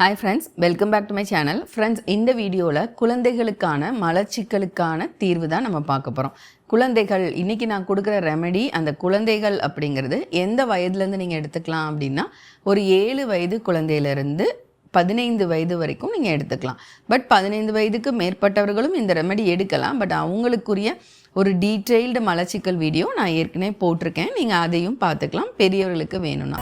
Hi friends welcome back to my channel friends இந்த வீடியோவில் குழந்தைகளுக்கான மலச்சிக்கலுக்கான தீர்வு தான் நம்ம பார்க்க போகிறோம் குழந்தைகள் இன்றைக்கி நான் கொடுக்குற ரெமெடி அந்த குழந்தைகள் அப்படிங்கிறது எந்த வயதுலேருந்து நீங்கள் எடுத்துக்கலாம் அப்படின்னா ஒரு ஏழு வயது குழந்தையிலேருந்து பதினைந்து வயது வரைக்கும் நீங்கள் எடுத்துக்கலாம். பட் பதினைந்து வயதுக்கு மேற்பட்டவர்களும் இந்த ரெமெடி எடுக்கலாம். பட் அவங்களுக்குரிய ஒரு டீட்டெயில்டு மலச்சிக்கல் வீடியோ நான் ஏற்கனவே போட்டிருக்கேன். நீங்கள் அதையும் பார்த்துக்கலாம். பெரியவர்களுக்கு வேணும்னா.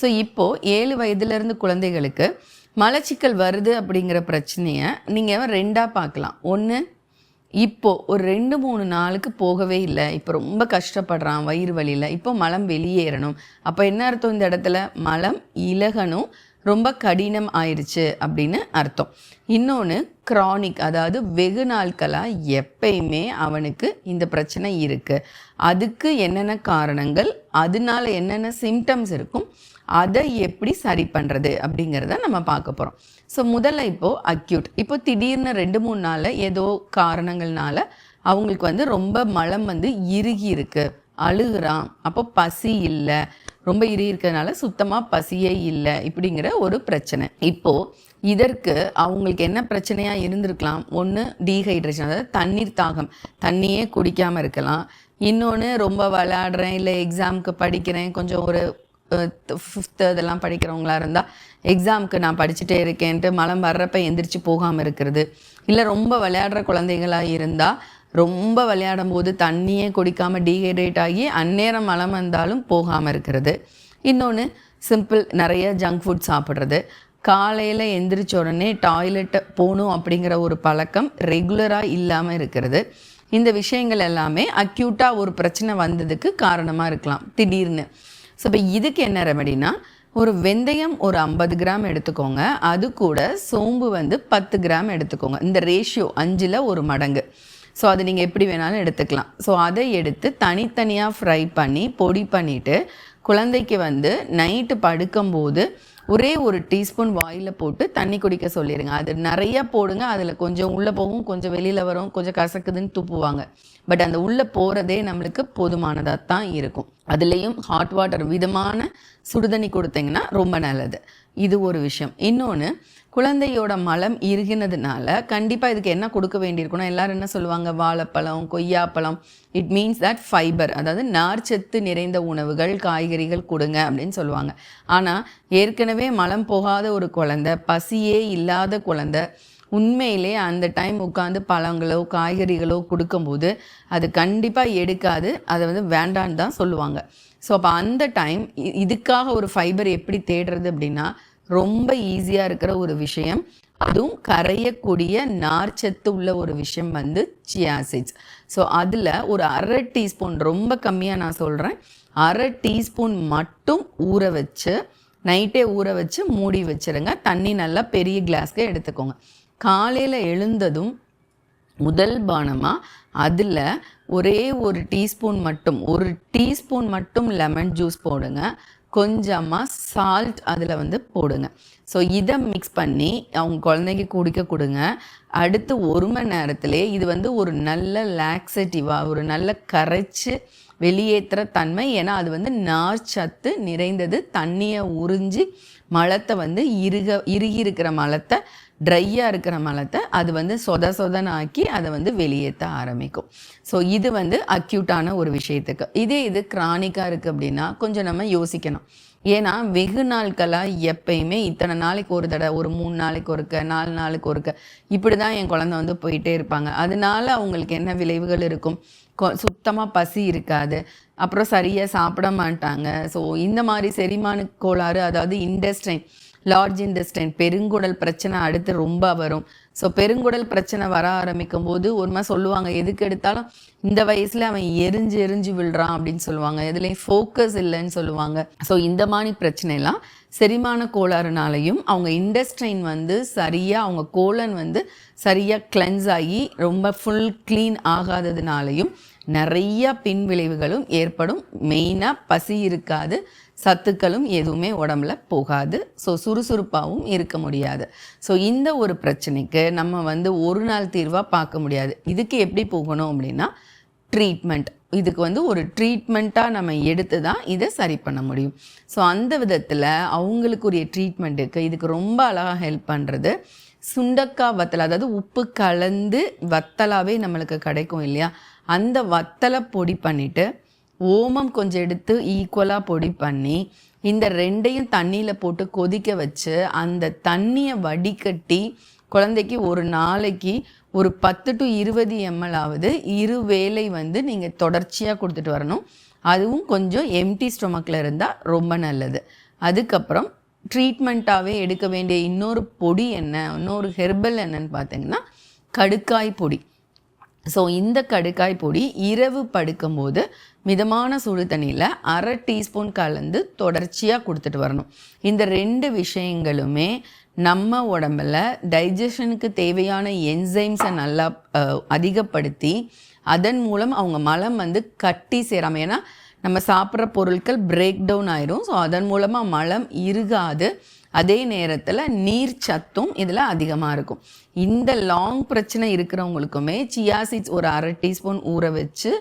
ஸோ இப்போது ஏழு வயதுலேருந்து குழந்தைகளுக்கு மலச்சிக்கல் வருது அப்படிங்கிற பிரச்சனையை நீங்கள் ரெண்டாக பார்க்கலாம் ஒன்று இப்போது ஒரு ரெண்டு மூணு நாளுக்கு போகவே இல்லை. இப்போ ரொம்ப கஷ்டப்படுறான் வயிறு வலியில். இப்போ மலம் வெளியேறணும். அப்போ என்ன அர்த்தம் இந்த இடத்துல? மலம் இலகணும் ரொம்ப கடினம் ஆயிடுச்சு அப்படின்னு அர்த்தம். இன்னொன்று க்ரானிக் அதாவது வெகு நாட்களாக எப்பயுமே அவனுக்கு இந்த பிரச்சனை இருக்குது அதுக்கு என்னென்ன காரணங்கள்? அதனால என்னென்ன சிம்டம்ஸ் இருக்கும்? அதை எப்படி சரி பண்ணுறது அப்படிங்கிறத நம்ம பார்க்க போகிறோம் ஸோ முதல்ல இப்போது அக்யூட் இப்போ திடீர்னு ரெண்டு மூணு நாளில் ஏதோ காரணங்கள்னால அவங்களுக்கு வந்து ரொம்ப மலம் வந்து இறுகி இருக்கு. அழுகுறான். அப்போ பசி இல்லை. ரொம்ப இறுகி இருக்கிறதுனால சுத்தமாக பசியே இல்லை இப்படிங்கிற ஒரு பிரச்சனை. இப்போது இதற்கு அவங்களுக்கு என்ன பிரச்சனையாக இருந்திருக்கலாம்? ஒன்று டீஹைட்ரேஷன் அதாவது தண்ணீர் தாகம். தண்ணியே குடிக்காமல் இருக்கலாம். இன்னொன்று ரொம்ப விளையாடுறேன் இல்லை எக்ஸாமுக்கு படிக்கிறேன் கொஞ்சம் ஒரு ஃபிஃப்த்து இதெல்லாம் படிக்கிறவங்களா இருந்தால் எக்ஸாமுக்கு நான் படிச்சுட்டே இருக்கேன்ட்டு மலம் வர்றப்ப எந்திரிச்சு போகாமல் இருக்கிறது. இல்லை ரொம்ப விளையாடுற குழந்தைகளாக இருந்தால் ரொம்ப விளையாடும் போது தண்ணியே குடிக்காமல் டீஹைட்ரேட் ஆகி அந்நேரம் மலம் வந்தாலும் போகாமல் இருக்கிறது. இன்னொன்று சிம்பிள் நிறைய ஜங்க் ஃபுட் சாப்பிட்றது. காலையில் எந்திரிச்ச உடனே டாய்லெட்டை போகணும் அப்படிங்கிற ஒரு பழக்கம் ரெகுலராக இல்லாமல் இருக்கிறது. இந்த விஷயங்கள் எல்லாமே அக்யூட்டாக ஒரு பிரச்சனை வந்ததுக்கு காரணமாக இருக்கலாம். திடீர்னு. ஸோ இப்போ இதுக்கு என்ன ரெமடினா ஒரு வெந்தயம் ஒரு ஐம்பது கிராம் எடுத்துக்கோங்க. அது கூட சோம்பு வந்து பத்து கிராம் எடுத்துக்கோங்க. இந்த ரேஷியோ அஞ்சில் ஒரு மடங்கு. ஸோ அது நீங்கள் எப்படி வேணாலும் எடுத்துக்கலாம். ஸோ அதை எடுத்து தனித்தனியாக ஃப்ரை பண்ணி பொடி பண்ணிவிட்டு குழந்தைக்கு வந்து நைட்டு படுக்கும்போது ஒரே ஒரு டீஸ்பூன் வாயில் போட்டு தண்ணி குடிக்க சொல்லிடுங்க அது நிறைய போடுங்க. அதில் கொஞ்சம் உள்ளே போகும் கொஞ்சம் வெளியில் வரும் கொஞ்சம் கசக்குதுன்னு துப்புவாங்க. பட் அந்த உள்ளே போகிறதே நம்மளுக்கு போதுமானதாக தான் இருக்கும். அதுலேயும் ஹாட் வாட்டர் விதமான சுடுதண்ணி கொடுத்தீங்கன்னா ரொம்ப நல்லது. இது ஒரு விஷயம். இன்னொன்று குழந்தையோட மலம் இருகினதுனால கண்டிப்பாக இதுக்கு என்ன கொடுக்க வேண்டியிருக்கணும் எல்லாரும் என்ன சொல்லுவாங்க? வாழைப்பழம் கொய்யாப்பழம். இட் மீன்ஸ் தட் ஃபைபர் அதாவது நார்ச்சத்து நிறைந்த உணவுகள் காய்கறிகள் கொடுங்க அப்படின்னு சொல்லுவாங்க. ஆனால் ஏற்கனவே மலம் போகாத ஒரு குழந்தை பசியே இல்லாத குழந்தை உண்மையிலே அந்த டைம் உட்காந்து பழங்களோ காய்கறிகளோ கொடுக்கும்போது அது கண்டிப்பாக எடுக்காது. அதை வந்து வேண்டான்னு தான் சொல்லுவாங்க. ஸோ அப்போ அந்த டைம் இதுக்காக ஒரு ஃபைபர் எப்படி தேடுறது அப்படின்னா ரொம்ப ஈஸியாக இருக்கிற ஒரு விஷயம். அதுவும் கரையக்கூடிய நார்ச்சத்து உள்ள ஒரு விஷயம் வந்து சியாசிட்ஸ் ஸோ அதில் ஒரு அரை டீஸ்பூன் ரொம்ப கம்மியாக நான் சொல்கிறேன் அரை டீஸ்பூன் மட்டும் ஊற வச்சு நைட்டே ஊற வச்சு மூடி வச்சுருங்க. தண்ணி நல்லா பெரிய கிளாஸ்க்கு எடுத்துக்கோங்க. காலையில் எழுந்ததும் முதல் பானமாக அதில் ஒரே ஒரு டீஸ்பூன் மட்டும் ஒரு டீஸ்பூன் மட்டும் லெமன் ஜூஸ் போடுங்க. கொஞ்சமாக சால்ட் அதில் வந்து போடுங்க. ஸோ இதை மிக்ஸ் பண்ணி அவங்க குழந்தைக்கு குடிக்க கொடுங்க. அடுத்து ஒரு மணி நேரத்திலே இது வந்து ஒரு நல்ல லாக்ஸேட்டிவாக ஒரு நல்ல கரைச்சி வெளியேற்றுற தன்மை. ஏன்னா அது வந்து நார்ச்சத்து நிறைந்தது. தண்ணியை உறிஞ்சி மலத்தை வந்து இறுக இறுகி இருக்கிற மலத்தை ட்ரையாக இருக்கிற மலத்தை அது வந்து சொத சொதனாக்கி ஆக்கி அதை வந்து வெளியேற்ற ஆரம்பிக்கும். ஸோ இது வந்து அக்யூட்டான ஒரு விஷயத்துக்கு. இதே இது கிரானிக்காக இருக்குது அப்படின்னா கொஞ்சம் நம்ம யோசிக்கணும். ஏன்னா வெகு நாட்களாக எப்பயுமே இத்தனை நாளைக்கு ஒரு தடவை ஒரு மூணு நாளைக்கு ஒருக்க நாலு நாளுக்கு ஒருக்க இப்படி தான் என் குழந்தை வந்து போயிட்டே இருப்பாங்க. அதனால அவங்களுக்கு என்ன விளைவுகள் இருக்கும்? சுத்தமாக பசி இருக்காது. அப்புறம் சரியாக சாப்பிட மாட்டாங்க. ஸோ இந்த மாதிரி செரிமான கோளாறு அதாவது இண்டஸ்ட்ரைன் லார்ஜ் இன்டெஸ்டைன் பெருங்குடல் பிரச்சனை அடுத்து ரொம்ப வரும். ஸோ பெருங்குடல் பிரச்சனை வர ஆரம்பிக்கும் போது ஒரு மாதிரி சொல்லுவாங்க எதுக்கு எடுத்தாலும் இந்த வயசில் அவன் எரிஞ்சு எரிஞ்சு விழுறான் அப்படின்னு சொல்லுவாங்க. எதுலேயும் ஃபோக்கஸ் இல்லைன்னு சொல்லுவாங்க. ஸோ இந்த மாதிரி பிரச்சனைலாம் செரிமான கோளாறுனாலையும் அவங்க இண்டஸ்ட்ரைன் வந்து சரியாக அவங்க கோலன் வந்து சரியாக கிளென்ஸ் ஆகி ரொம்ப ஃபுல் க்ளீன் ஆகாததுனாலையும் நிறைய பின்விளைவுகளும் ஏற்படும். மெயினாக பசி இருக்காது. சத்துக்களும் எதுவுமே உடம்புல போகாது. ஸோ சுறுசுறுப்பாகவும் இருக்க முடியாது. ஸோ இந்த ஒரு பிரச்சனைக்கு நம்ம வந்து ஒரு நாள் தீர்வாக பார்க்க முடியாது. இதுக்கு எப்படி போகணும் அப்படின்னா ட்ரீட்மெண்ட் இதுக்கு வந்து ஒரு ட்ரீட்மெண்ட்டாக நம்ம எடுத்து தான் இதை சரி பண்ண முடியும். ஸோ அந்த விதத்தில் அவங்களுக்குரிய ட்ரீட்மெண்ட்டுக்கு இதுக்கு ரொம்ப அழகாக ஹெல்ப் பண்ணுறது சுண்டக்காய் வத்தல் அதாவது உப்பு கலந்து வத்தலாகவே நம்மளுக்கு கிடைக்கும் இல்லையா? அந்த வத்தலை பொடி பண்ணிவிட்டு ஓமம் கொஞ்சம் எடுத்து ஈக்குவலாக பொடி பண்ணி இந்த ரெண்டையும் தண்ணியில் போட்டு கொதிக்க வச்சு அந்த தண்ணியை வடிகட்டி குழந்தைக்கு ஒரு நாளைக்கு ஒரு பத்து டு இருபது எம்எல் ஆகுது இரு வேளை வந்து நீங்கள் தொடர்ச்சியாக கொடுத்துட்டு வரணும். அதுவும் கொஞ்சம் எம்டி ஸ்டொமக்கில் இருந்தால் ரொம்ப நல்லது. அதுக்கப்புறம் ட்ரீட்மெண்ட்டாகவே எடுக்க வேண்டிய இன்னொரு பொடி என்ன இன்னொரு ஹெர்பல் என்னன்னு பார்த்தீங்கன்னா கடுக்காய் பொடி. ஸோ இந்த கடுக்காய் பொடி இரவு படுக்கும்போது மிதமான சுடு தண்ணியில் அரை டீஸ்பூன் கலந்து தொடர்ச்சியாக கொடுத்துட்டு வரணும். இந்த ரெண்டு விஷயங்களுமே நம்ம உடம்புல டைஜஷனுக்கு தேவையான என்சைம்ஸை நல்லா அதிகப்படுத்தி அதன் மூலம் அவங்க மலம் வந்து கட்டி சேராமல் ஏன்னா நம்ம சாப்பிட்ற பொருட்கள் பிரேக் டவுன் ஆயிரும். ஸோ அதன் மூலமாக மலம் இருகாது அதே நேரத்தில் நீர் சத்தும் இதில் அதிகமாக இருக்கும். இந்த லாங் பிரச்சனை இருக்கிறவங்களுக்குமே சியா சீட்ஸ் ஒரு அரை டீஸ்பூன் ஊற வச்சு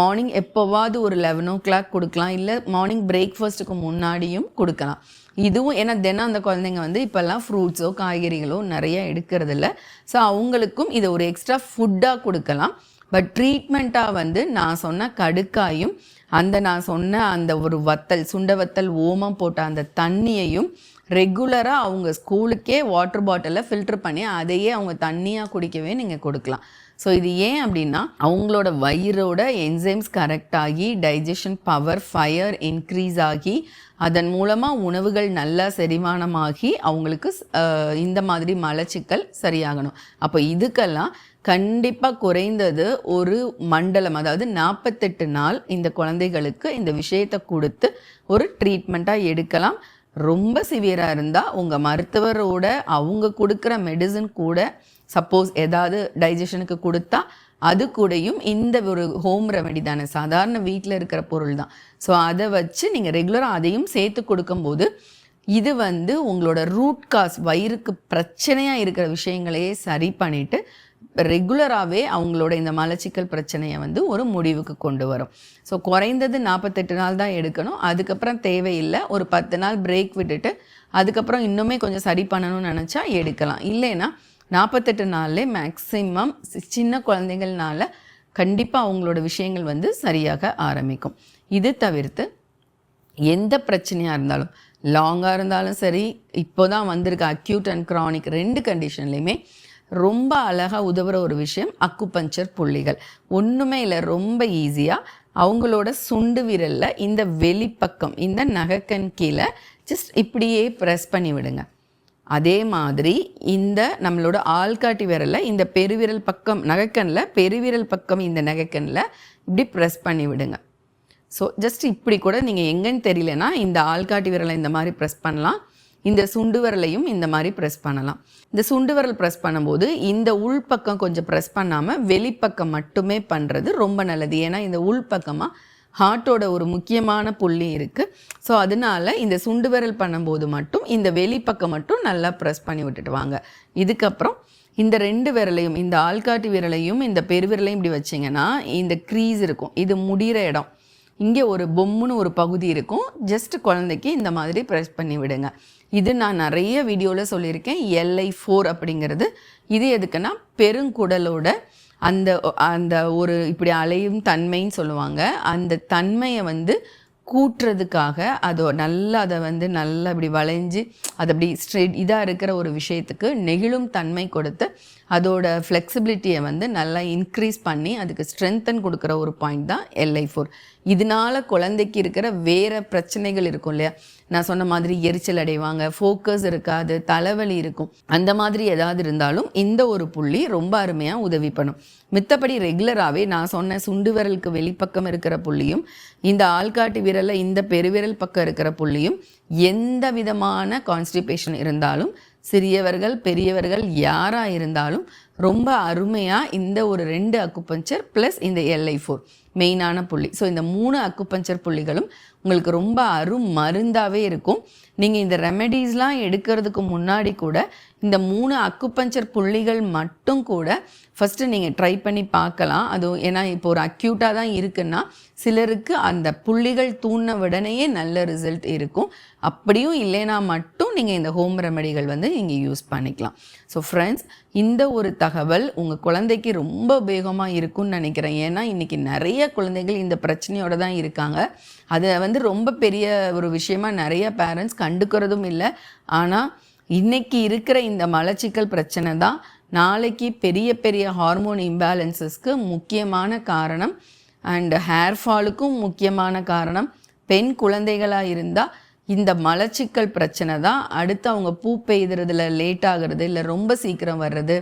மார்னிங் எப்போவாவது ஒரு லெவன் ஓ கிளாக் கொடுக்கலாம். இல்லை மார்னிங் பிரேக்ஃபாஸ்ட்டுக்கு முன்னாடியும் கொடுக்கலாம். இதுவும் ஏன்னா தினம் அந்த குழந்தைங்க வந்து இப்போல்லாம் ஃப்ரூட்ஸோ காய்கறிகளோ நிறைய எடுக்கிறதில்ல. ஸோ அவங்களுக்கும் இதை ஒரு எக்ஸ்ட்ரா ஃபுட்டாக கொடுக்கலாம். பட் ட்ரீட்மெண்ட்டாக வந்து நான் சொன்ன கடுக்காயும் அந்த நான் சொன்ன அந்த ஒரு வத்தல் சுண்ட வத்தல் ஓமம் போட்ட அந்த தண்ணியையும் ரெகுலராக அவங்க ஸ்கூலுக்கே வாட்டர் பாட்டிலில் ஃபில்டர் பண்ணி அதையே அவங்க தண்ணியாக குடிக்கவே நீங்கள் கொடுக்கலாம். ஸோ இது ஏன் அப்படின்னா அவங்களோட வயிறோட என்சைம்ஸ் கரெக்ட் ஆகி டைஜஷன் பவர் ஃபயர் இன்க்ரீஸ் ஆகி அதன் மூலமாக உணவுகள் நல்லா செரிமானமாகி அவங்களுக்கு இந்த மாதிரி மலச்சிக்கல் சரியாகணும். அப்போ இதுக்கெல்லாம் கண்டிப்பாக குறைந்தது ஒரு மண்டலம் அதாவது நாற்பத்தெட்டு நாள் இந்த குழந்தைகளுக்கு இந்த விஷயத்தை கொடுத்து ஒரு ட்ரீட்மெண்ட்டாக எடுக்கலாம். ரொம்ப சிவியராக இருந்தால் உங்கள் மருத்துவரோட அவங்க கொடுக்குற மெடிசன் கூட சப்போஸ் ஏதாவது டைஜஷனுக்கு கொடுத்தா அது கூடயும் இந்த ஒரு ஹோம் ரெமெடி தானே. சாதாரண வீட்டில் இருக்கிற பொருள் தான். ஸோ அதை வச்சு நீங்கள் ரெகுலராக அதையும் சேர்த்து கொடுக்கும்போது இது வந்து உங்களோட ரூட் காஸ் வயிறுக்கு பிரச்சனையாக இருக்கிற விஷயங்களையே சரி பண்ணிவிட்டு ரெகுலராகவே அவங்களோட இந்த மலச்சிக்கல் பிரச்சனையை வந்து ஒரு முடிவுக்கு கொண்டு வரும். ஸோ குறைந்தது நாற்பத்தெட்டு நாள் தான் எடுக்கணும். அதுக்கப்புறம் தேவையில்லை. ஒரு பத்து நாள் பிரேக் விட்டுட்டு அதுக்கப்புறம் இன்னுமே கொஞ்சம் சரி பண்ணணும்னு நினச்சா எடுக்கலாம். இல்லைன்னா நாற்பத்தெட்டு நாள்லே மேக்ஸிமம் சின்ன குழந்தைங்கள்னால கண்டிப்பாக அவங்களோட விஷயங்கள் வந்து சரியாக ஆரம்பிக்கும். இது தவிர்த்து எந்த பிரச்சனையாக இருந்தாலும் லாங்காக இருந்தாலும் சரி இப்போ தான் வந்திருக்க அக்யூட் அண்ட் க்ரானிக் ரெண்டு கண்டிஷன்லையுமே ரொம்ப அழகாக உதவுற ஒரு விஷயம் அக்குபஞ்சர் புள்ளிகள். ஒன்றுமே இல்லை ரொம்ப ஈஸியாக அவங்களோட சுண்டு விரலில் இந்த வெளிப்பக்கம் இந்த நகைக்கண் கீழே ஜஸ்ட் இப்படியே ப்ரெஸ் பண்ணி விடுங்க. அதே மாதிரி இந்த நம்மளோட ஆள்காட்டி விரலில் இந்த பெருவிரல் பக்கம் நகைக்கண்ணில் பெருவிரல் பக்கம் இந்த நகைக்கண்ணில் இப்படி ப்ரெஸ் பண்ணி விடுங்க. ஸோ ஜஸ்ட் இப்படி கூட நீங்கள் எங்கன்னு தெரியலனா இந்த ஆள்காட்டி விரலை இந்த மாதிரி ப்ரெஸ் பண்ணலாம். இந்த சுண்டு விரலையும் இந்த மாதிரி ப்ரெஸ் பண்ணலாம். இந்த சுண்டு விரல் ப்ரெஸ் பண்ணும்போது இந்த உள்பக்கம் கொஞ்சம் ப்ரெஸ் பண்ணாமல் வெளிப்பக்கம் மட்டுமே பண்ணுறது ரொம்ப நல்லது. ஏன்னா இந்த உள்பக்கமாக ஹார்ட்டோட ஒரு முக்கியமான புள்ளி இருக்குது ஸோ அதனால இந்த சுண்டு விரல் பண்ணும்போது மட்டும் இந்த வெளிப்பக்கம் மட்டும் நல்லா ப்ரெஸ் பண்ணி விட்டுட்டு வாங்க. இதுக்கப்புறம் இந்த ரெண்டு விரலையும் இந்த ஆள்காட்டி விரலையும் இந்த பெருவிரலையும் இப்படி வச்சிங்கன்னா இந்த க்ரீஸ் இருக்கும். இது முடிகிற இடம். இங்கே ஒரு பொம்முன்னு ஒரு பகுதி இருக்கும். ஜஸ்ட் குழந்தைக்கு இந்த மாதிரி ப்ரெஸ் பண்ணி விடுங்க. இது நான் நிறைய வீடியோவில் சொல்லியிருக்கேன். எல்ஐ ஃபோர் அப்படிங்கிறது. இது எதுக்குன்னா பெருங்குடலோட அந்த அந்த ஒரு இப்படி அலையும் தன்மைன்னு சொல்லுவாங்க. அந்த தன்மையை வந்து கூட்டுறதுக்காக அதோ நல்லா அதை வந்து நல்லா இப்படி வளைஞ்சு அது அப்படி ஸ்ட்ரெயிட் இதாக இருக்கிற ஒரு விஷயத்துக்கு நெகிழும் தன்மை கொடுத்து அதோட ஃப்ளெக்சிபிலிட்டியை வந்து நல்லா இன்க்ரீஸ் பண்ணி அதுக்கு ஸ்ட்ரென்தன் கொடுக்குற ஒரு பாயிண்ட் தான் எல்ஐ ஃபோர் இதனால குழந்தைக்கு இருக்கிற வேறு பிரச்சனைகள் இருக்கும் இல்லையா? நான் சொன்ன மாதிரி எரிச்சல் அடைவாங்க ஃபோக்கஸ் இருக்காது தலைவலி இருக்கும். அந்த மாதிரி ஏதாவது இருந்தாலும் இந்த ஒரு புள்ளி ரொம்ப அருமையாக உதவி பண்ணும். மித்தபடி ரெகுலராகவே நான் சொன்ன சுண்டு விரலுக்கு வெளிப்பக்கம் இருக்கிற புள்ளியும் இந்த ஆள்காட்டு விரலில் இந்த பெருவிரல் பக்கம் இருக்கிற புள்ளியும் எந்த விதமான கான்ஸ்டிபேஷன் இருந்தாலும் சிறியவர்கள் பெரியவர்கள் யாராக இருந்தாலும் ரொம்ப அருமையாக இந்த ஒரு ரெண்டு அக்குபஞ்சர் ப்ளஸ் இந்த எல்ஐ ஃபோர் மெயினான புள்ளி. ஸோ இந்த மூணு அக்குப்பஞ்சர் புள்ளிகளும் உங்களுக்கு ரொம்ப அரும் மருந்தாகவே இருக்கும். நீங்கள் இந்த ரெமெடிஸ்லாம் எடுக்கிறதுக்கு முன்னாடி கூட இந்த மூணு அக்குப்பஞ்சர் புள்ளிகள் மட்டும் கூட ஃபஸ்ட்டு நீங்கள் ட்ரை பண்ணி பார்க்கலாம். அதுவும் ஏன்னா இப்போ ஒரு அக்யூட்டாக தான் இருக்குன்னா சிலருக்கு அந்த புள்ளிகள் தூண்ண உடனேயே நல்ல ரிசல்ட் இருக்கும். அப்படியும் இல்லைனா மட்டும் நீங்கள் இந்த ஹோம் ரெமெடிகள் வந்து நீங்கள் யூஸ் பண்ணிக்கலாம். ஸோ ஃப்ரெண்ட்ஸ் இந்த ஒரு தகவல் உங்கள் குழந்தைக்கு ரொம்ப உபயோகமாக இருக்கும்னு நினைக்கிறேன். ஏன்னா இன்றைக்கி நிறைய குழந்தைகள் இந்த பிரச்சனையோடு தான் இருக்காங்க. அதை வந்து ரொம்ப பெரிய ஒரு விஷயமா நிறைய பேரண்ட்ஸ் கண்டுக்கிறதும் இல்லை. ஆனால் இன்னைக்கு இருக்கிற இந்த மலச்சிக்கல் பிரச்சனை தான் நாளைக்கு பெரிய பெரிய ஹார்மோன் இம்பேலன்சஸ்க்கு முக்கியமான காரணம். அண்ட் ஹேர் ஃபாலுக்கும் முக்கியமான காரணம். பெண் குழந்தைகளாக இருந்தால் இந்த மலச்சிக்கல் பிரச்சனை தான். அடுத்து அவங்க பூ பெய்துறதுல லேட் ஆகிறது இல்லை ரொம்ப சீக்கிரம் வர்றது.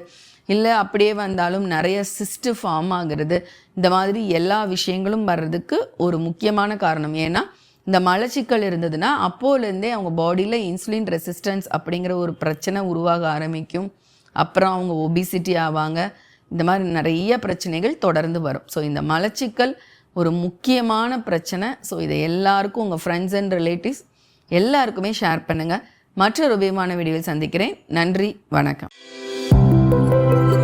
இல்லை அப்படியே வந்தாலும் நிறைய சிஸ்ட்டு ஃபார்ம் ஆகுறது. இந்த மாதிரி எல்லா விஷயங்களும் வர்றதுக்கு ஒரு முக்கியமான காரணம். ஏன்னா இந்த மலச்சிக்கல் இருந்ததுன்னா அப்போலேருந்தே அவங்க பாடியில் இன்சுலின் ரெசிஸ்டன்ஸ் அப்படிங்கிற ஒரு பிரச்சனை உருவாக ஆரம்பிக்கும். அப்புறம் அவங்க ஒபிசிட்டி ஆவாங்க. இந்த மாதிரி நிறைய பிரச்சனைகள் தொடர்ந்து வரும். ஸோ இந்த மலச்சிக்கல் ஒரு முக்கியமான பிரச்சனை. ஸோ இதை எல்லாருக்கும் உங்கள் ஃப்ரெண்ட்ஸ் அண்ட் ரிலேட்டிவ்ஸ் எல்லாருக்குமே ஷேர் பண்ணுங்கள் மற்றொரு உபயமான வீடியோவில் சந்திக்கிறேன். நன்றி வணக்கம். Música